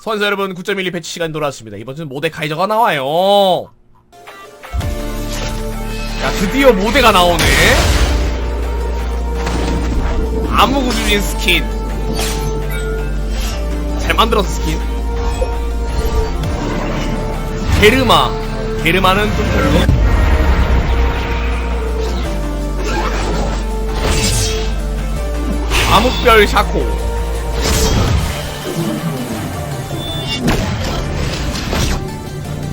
선수 여러분 9.12 배치 시간 돌아왔습니다. 이번 주는 모데카이저가 나와요. 야 드디어 모데가 나오네. 암흑우주인 스킨. 잘 만들었어 스킨. 게르마. 게르마는 좀 별로. 암흑별 샤코.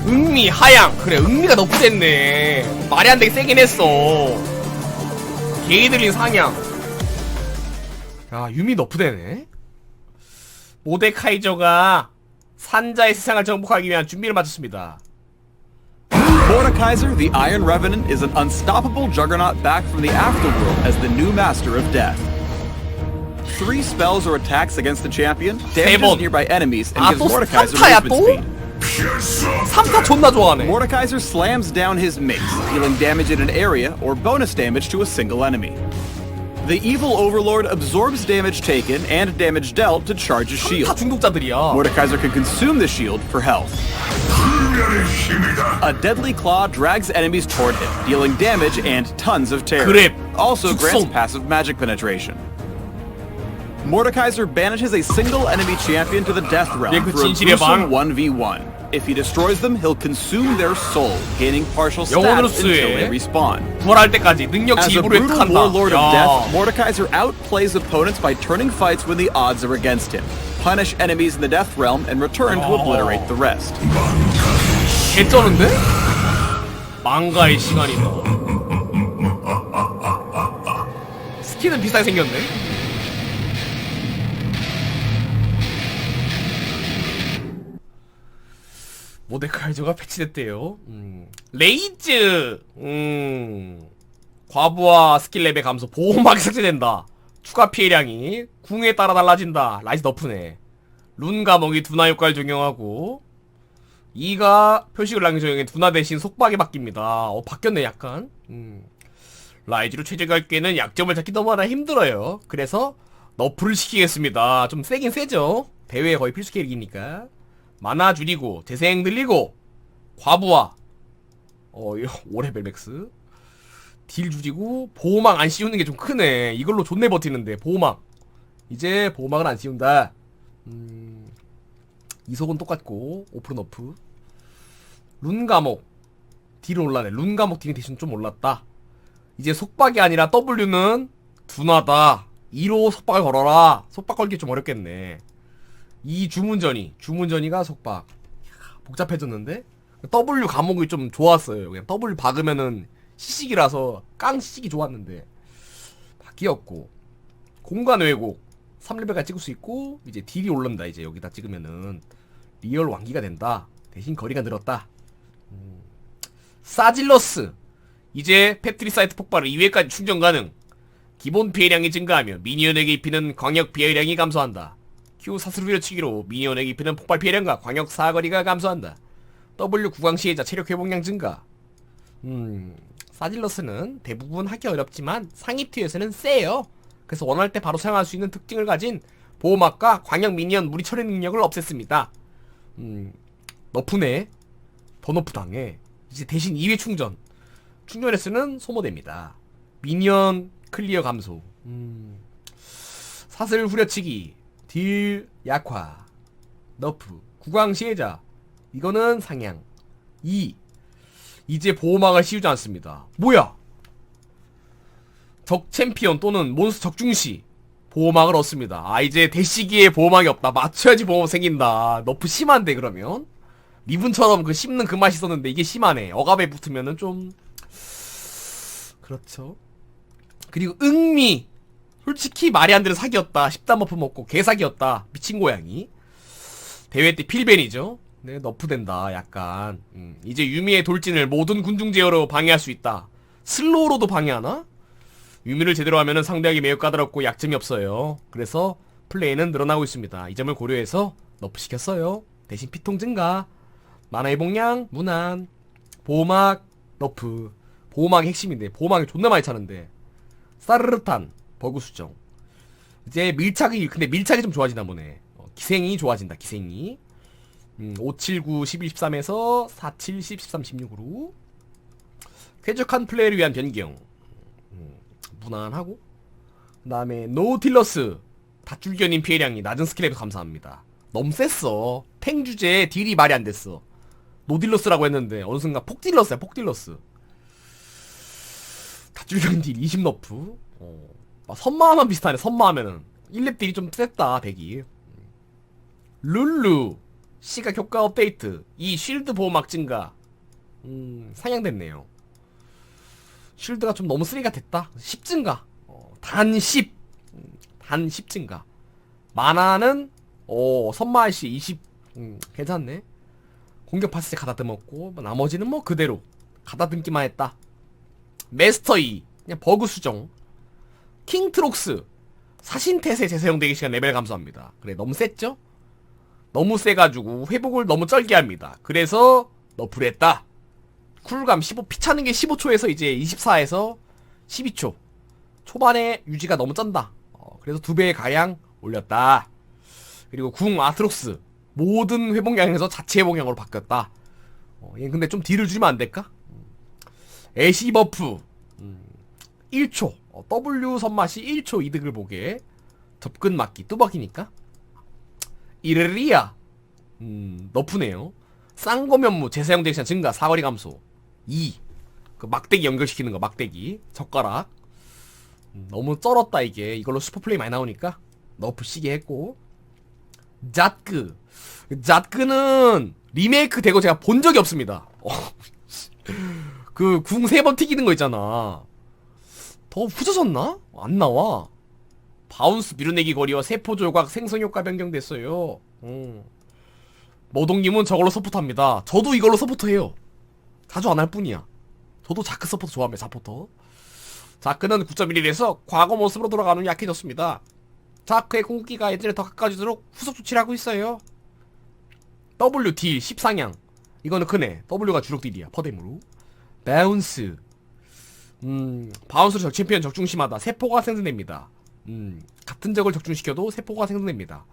응미 하양 그래 응미가 너무 됐네 말이 안 되게 세긴 했어 게이들린 상향 야 유미 너프되네 모데카이저가 산자의 세상을 정복하기 위한 준비를 마쳤습니다 Mordekaiser, the Iron Revenant, is an unstoppable juggernaut back from the afterworld as the new master of death. Three spells or attacks against the champion, damages 번. nearby enemies, and 아, gives 또 Mordekaiser 삼타야, movement 또? speed. 3타 존나 좋아하네 Mordekaiser slams down his mace, dealing damage in an area or bonus damage to a single enemy. The evil overlord absorbs damage taken and damage dealt to charge his 다 shield. 중독자들이야 Mordekaiser can consume the shield for health. A deadly claw drags enemies toward him, dealing damage and tons of terror. 그랩, Also grants 축성. passive magic penetration. Mordekaiser banishes a single enemy champion to the death realm 예, 그 through a 진실의 방. gruesome 1v1. If he destroys them, he'll consume their soul, gaining partial 영혼으로 stats until 쓰해. they respawn. 부활할 때까지 능력치 As a 일부를 brutal 획득한다 warlord of death, 야 Mordekaiser outplays opponents by turning fights when the odds are against him, punish enemies in the death realm, and return to Oh. obliterate the rest. 개쩌는데? 망가의 시간이다 스킨은 비싸게 생겼네 모데카이저가 패치됐대요 음. 레이즈 음. 과부하 스킬 레벨 감소 보호막이 삭제된다 추가 피해량이 궁에 따라 달라진다 라이즈 너프네 룬 감옥이 두나 효과를 적용하고 2가 표식을 남겨주는 두나 대신 속박이 바뀝니다. 어, 바뀌었네, 약간. 음. 라이즈로 최적할 기에는 약점을 찾기 너무나 힘들어요. 그래서 너프를 시키겠습니다. 좀 세긴 세죠? 대회에 거의 필수 캐릭이니까. 만화 줄이고, 재생 늘리고, 과부하. 어, 이거 5레벨 맥스. 딜 줄이고, 보호막 안 씌우는 게 좀 크네. 이걸로 존내 버티는데, 보호막. 이제 보호막은 안 씌운다. 음, 이속은 똑같고, 오프는 오프. 룬 감옥. 딜은 올라네. 룬 감옥 딜이 대신 좀 올랐다. 이제 속박이 아니라 W는 둔하다. 2로 속박을 걸어라. 속박 걸기 좀 어렵겠네. 이 주문전이. 주문전이가 속박. 복잡해졌는데? W 감옥이 좀 좋았어요. 그냥 W 박으면은 시식이라서 깡 시식이 좋았는데. 바뀌었고. 공간 왜곡. 3레벨까지 찍을 수 있고, 이제 딜이 오른다. 이제 여기다 찍으면은. 리얼 왕기가 된다. 대신 거리가 늘었다. 사질러스 이제 패트리 사이트 폭발을 2회까지 충전 가능 기본 피해량이 증가하며 미니언에게 입히는 광역 피해량이 감소한다 Q 사슬 후려치기로 미니언에게 입히는 폭발 피해량과 광역 사거리가 감소한다 W 구강 시해자 체력 회복량 증가 음 사질러스는 대부분 하기 어렵지만 상위 티어에서는 세요 그래서 원할 때 바로 사용할 수 있는 특징을 가진 보호막과 광역 미니언 무리 처리 능력을 없앴습니다 음 너프네 더 너프 당해 이제 대신 2회 충전. 충전 횟수는 소모됩니다. 미니언 클리어 감소. 음. 사슬 후려치기. 딜 약화. 너프. 구강 시해자. 이거는 상향. 2. 이제 보호막을 씌우지 않습니다. 뭐야? 적 챔피언 또는 몬스터 적중시 보호막을 얻습니다. 아 이제 대시기에 보호막이 없다. 맞춰야지 보호막 생긴다. 너프 심한데 그러면? 리븐처럼 그 씹는 그 맛이 있었는데 이게 심하네. 억압에 붙으면은 좀 그렇죠. 그리고 응미 솔직히 말이 안 되는 사기였다. 10단 버프 먹고 개사기였다. 미친 고양이. 대회 때 필벤이죠. 네, 너프된다. 약간. 음, 이제 유미의 돌진을 모든 군중 제어로 방해할 수 있다. 슬로우로도 방해하나? 유미를 제대로 하면은 상대하기 매우 까다롭고 약점이 없어요. 그래서 플레이는 늘어나고 있습니다. 이 점을 고려해서 너프 시켰어요. 대신 피통 증가. 만화 회복량 무난 보호막 너프 보호막이 핵심인데 보호막이 존나 많이 차는데 사르르탄 버그 수정 이제 밀착이 근데 밀착이 좀 좋아지나 보네. 어, 기생이 좋아진다. 기생이. 음, 579 11 13에서 47 10 13 16으로 쾌적한 플레이를 위한 변경. 음, 무난하고. 그 다음에 노틸러스 다줄견인 피해량이 낮은 스킬에도 감사합니다. 너무 셌어. 탱 주제에 딜이 말이 안 됐어. 노딜러스라고 했는데 어느 순간 폭딜러스야 폭딜러스. 다줄견 딜 20너프. 어. 아, 선마하면 비슷하네. 선마하면은 1렙 딜이 좀 셌다. 100이. 룰루 시각 효과 업데이트. 이 쉴드 보호막 증가. 음, 상향됐네요. 쉴드가 좀 너무 쓰리가 됐다. 10 증가. 어, 단 10. 음, 단10 증가. 만화는 오 선마시 20. 음, 괜찮네. 공격 때 가다듬었고 뭐 나머지는 뭐 그대로 가다듬기만 했다. 메스터 2 그냥 버그 수정. 킹트록스 사신태세 재사용되기 시간 레벨 감소합니다. 그래 너무 셌죠? 너무 세가지고 회복을 너무 짧게 합니다. 그래서 너프를 했다. 쿨감 15 피차는 게 15초에서 이제 24에서 12초. 초반에 유지가 너무 짠다. 어, 그래서 두배 가량 올렸다. 그리고 궁 아트록스 모든 회복량에서 자체 회복량으로 바뀌었다. 어, 얘 근데 좀 딜을 주면 안 될까? 음. 애쉬 버프 음, 1초 어, W 선맛이 1초 이득을 보게 접근 막기 뚜벅이니까. 이르리아 음, 너프네요. 쌍거면무 재사용 대시간 증가 사거리 감소. 2. 그 막대기 연결시키는 거 막대기. 젓가락. 음, 너무 쩔었다 이게. 이걸로 슈퍼플레이 많이 나오니까. 너프 시게 했고. 자크 자크는 리메이크 되고 제가 본 적이 없습니다. 어, 그궁 세 번 튀기는 거 있잖아 더 후져졌나? 안 나와. 바운스 밀어내기 거리와 세포 조각 생성 효과 변경됐어요. 음. 모동님은 저걸로 서포트합니다. 저도 이걸로 서포트해요. 자주 안 할 뿐이야. 저도 자크 서포트 좋아합니다 자포터. 자크는 9.1이라서 과거 모습으로 돌아가는 약해졌습니다. 자크의 궁극기가 예전에 더 가까워지도록 후속 조치를 하고 있어요. W 딜 10상향. 이거는 크네. W가 주력 딜이야 퍼뎀으로. 바운스 음. 바운스로 적 챔피언 적중 심하다. 세포가 생성됩니다. 음. 같은 적을 적중시켜도 세포가 생성됩니다.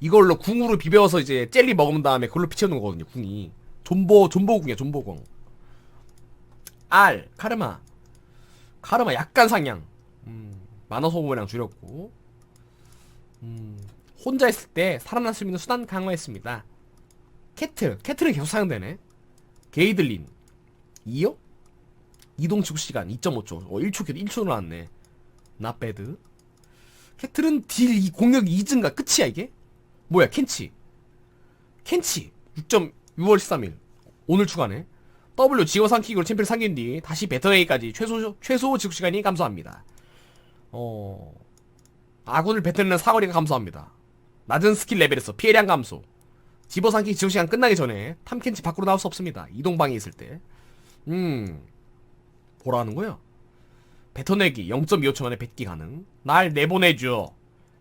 이걸로 궁으로 비벼서 이제 젤리 먹은 다음에 그걸로 피치는 거거든요 궁이. 존보 존보궁이야 존보궁. R 카르마. 카르마 약간 상향. 음. 만화 소모량 줄였고. 음. 혼자 있을 때 살아날 수 있는 수단 강화했습니다. 캐틀 캐틀은 계속 사용되네. 게이들린. 2요? 이동 지구 시간 2.5초 어 1초 1초 나왔네 나 배드 캐틀은 딜 이- 공격 2증가 끝이야 이게? 뭐야 켄치 켄치 6.6월 13일 오늘 추가네 W 지워 삼키기로 챔피언 상긴 뒤 다시 배터웨이까지 최소 최소 지속 시간이 감소합니다. 어 아군을 뱉어내는 사거리가 감소합니다. 낮은 스킬 레벨에서 피해량 감소. 집어 삼키기 지속 시간 끝나기 전에 탐켄치 밖으로 나올 수 없습니다. 이동 방에 있을 때. 음 뭐라는 거야? 뱉어내기 0.25초 만에 뱉기 가능. 날 내보내줘.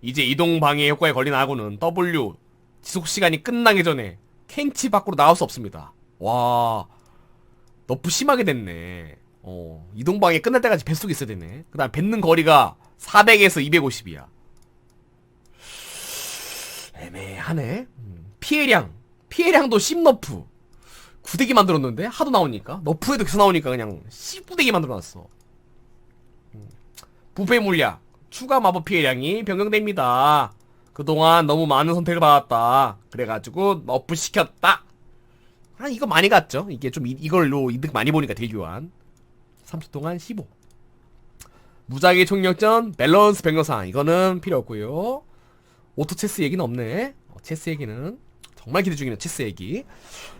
이제 이동 방해 효과에 걸린 아군은 W 지속 시간이 끝나기 전에 켄치 밖으로 나올 수 없습니다. 와. 너프 심하게 됐네. 어, 이동방에 끝날 때까지 뱃속에 있어야 되네. 그 다음 뱉는 거리가 400에서 250이야. 애매하네. 음, 피해량. 피해량도 10너프. 구대기 만들었는데? 하도 나오니까. 너프에도 계속 나오니까 그냥 10구대기 만들어놨어. 음, 부패 물약. 추가 마법 피해량이 변경됩니다. 그동안 너무 많은 선택을 받았다. 그래가지고 너프 시켰다. 아 이거 많이 갔죠 이게 좀 이, 이걸로 이득 많이 보니까 딜교환 30 동안 15 무작위 총력전 밸런스 변경사항 이거는 필요 없고요 오토 체스 얘기는 없네 어, 체스 얘기는 정말 기대 중이네 체스 얘기.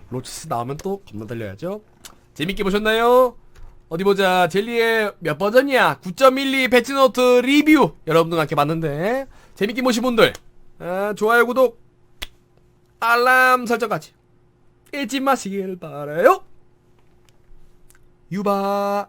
로체스 나오면 또 겁나 달려야죠. 재밌게 보셨나요? 어디 보자. 젤리의 몇 버전이야? 9.12 배치노트 리뷰. 여러분들과 함께 봤는데. 재밌게 보신 분들 아, 좋아요 구독 알람 설정까지. 잊지 마시길 바라요. 유바.